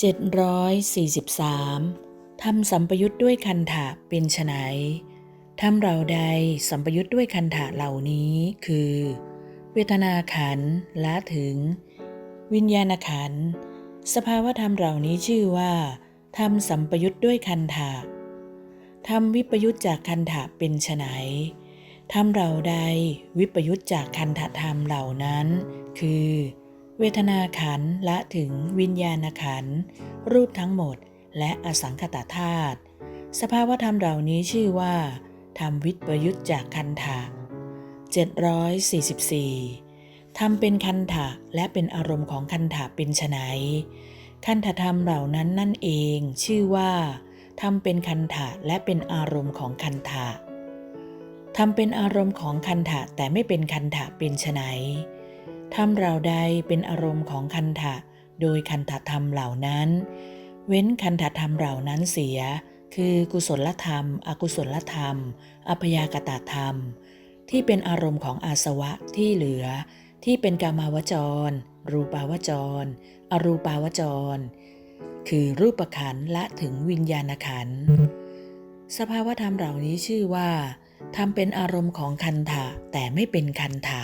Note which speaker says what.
Speaker 1: 743ทำสัมปยุทธ์ด้วยคันถะเป็นไฉนทำเราใดสัมปยุทธ์ด้วยคันถะเหล่านี้คือ เวทนาขันละถึง วิญญาณขัน สภาวธรรมเหล่านี้ชื่อว่าทำสัมปยุทธ์ด้วยคันถะทำวิปยุทธจากคันถะเป็นไฉนทำเราใดวิปยุทธจากคันถธรรมเหล่านั้น คือ เวทนาขันละถึงวิญญาณขันรูปทั้งหมด และอสังขตธาตุสภาวธรรมเหล่านี้ชื่อว่าทำวิปยุทธจากคันถะ744ทำเป็นคันถะและเป็นอารมณ์ของคันถะเป็นไฉนคันถธรรมเหล่านั้นนั่นเอง ชื่อว่าทำเป็นคันถะและเป็นอารมณ์ของคันถะทำเป็นอารมณ์ของคันถะแต่ไม่เป็นคันถะเป็นไฉน ทำเราใดเป็นอารมณ์ของคันถะโดยคันถธรรมเหล่านั้น เว้นคันถธรรมเหล่านั้นเสีย คือกุศลธรรม อกุศลธรรม อัพยากตธรรม ที่เป็นอารมณ์ของอาสวะที่เหลือ ที่เป็นกามาวจร รูปาวจร อรูปาวจร คือรูปขันธ์ละถึงวิญญาณขันสภาวธรรมเหล่านี้ชื่อว่าทำเป็นอารมณ์ของคันถะแต่ไม่เป็นคันถะ